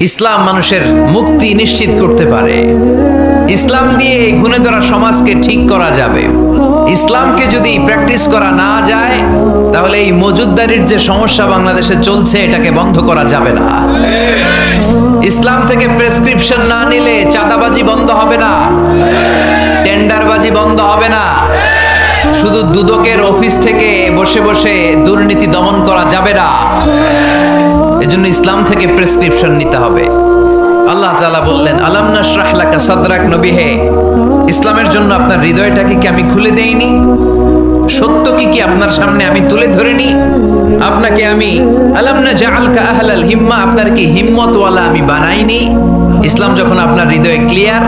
ইসলাম মানুষের মুক্তি নিশ্চিত করতে পারে। ইসলাম দিয়ে এই ঘুণে ধরা সমাজকে ঠিক করা যাবে। ইসলামকে যদি প্র্যাকটিস করা না যায়, তাহলে এই মজুদদারির যে সমস্যা বাংলাদেশে চলছে, এটাকে বন্ধ করা যাবে না। ইসলাম থেকে প্রেসক্রিপশন না নিলে চাঁদাবাজি বন্ধ হবে না। টেন্ডারবাজি বন্ধ হবে না। শুধু দুদকের অফিস থেকে বসে বসে দুর্নীতি দমন করা যাবে না। এজন্য ইসলাম থেকে প্রেসক্রিপশন নিতে হবে। আল্লাহ তাআলা বললেন, আলাম নাশরাহ লাকা সাদরাক নবী হে ইসলামের জন্য আপনার হৃদয়টাকে কি আমি খুলে দেইনি? সত্য কি কি আপনার সামনে আমি তুলে ধরিনি? আপনাকে আমি আলাম না জাআলকা আহলাল হিম্মা? আপনার কি হিম্মতওয়ালা আমি বানাইনি? ইসলাম যখন আপনার হৃদয়ে ক্লিয়ার,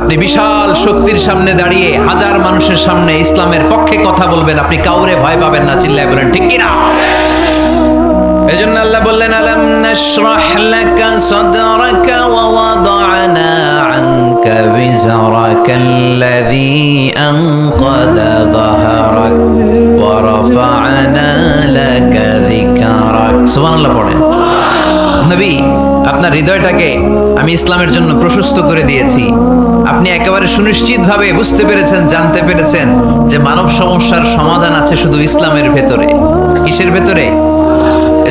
আপনি বিশাল শক্তির সামনে দাঁড়িয়ে হাজার মানুষের সামনে ইসলামের পক্ষে কথা বলবেন, আপনি কাউরে ভয় পাবেন না, চিল্লায় বলেন, ঠিক কিনা? এজন্য বললেন আলাম নবী, আপনার হৃদয়টাকে আমি ইসলামের জন্য প্রশস্ত করে দিয়েছি। আপনি একেবারে সুনিশ্চিতভাবে বুঝতে পেরেছেন, জানতে পেরেছেন যে মানব সমস্যার সমাধান আছে শুধু ইসলামের ভেতরে। কিসের ভেতরে?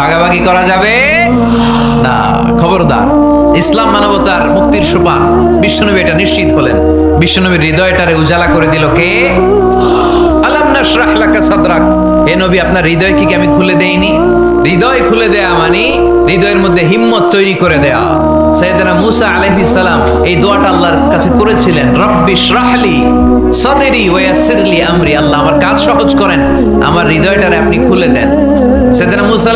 ভাগাভাগি করা যাবে? না, খবরদার। ইসলাম মানবতার মুক্তির সোপান। বিশ্বনবী এটা নিশ্চিত হলেন। বিশ্বনবীর হৃদয়টারে উজালা করে দিল কে? হে নবী, আপনার হৃদয় কি আমি খুলে দেইনি? হৃদয় খুলে দেয়া মানে হৃদয়ের মধ্যে হিম্মত তৈরি করে দেয়া। সৈয়দনা মুসা আলাইহিস সালাম এই দোয়াটা আল্লাহর কাছে করেছিলেন। রব্বি শরাহলি সদরি ওয়া ইয়াসসিরলি আমরি। আল্লাহ আমার কাজ সহজ করেন। আমার হৃদয়টারে আপনি খুলে দেন।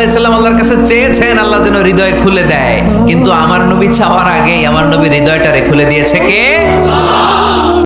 মুসা আল্লাহর কাছে চেয়েছেন, আল্লাহ যেন হৃদয় খুলে দেয়। কিন্তু আমার নবী চাওয়ার আগেই আমার নবী হৃদয়টারে খুলে দিয়েছে কে?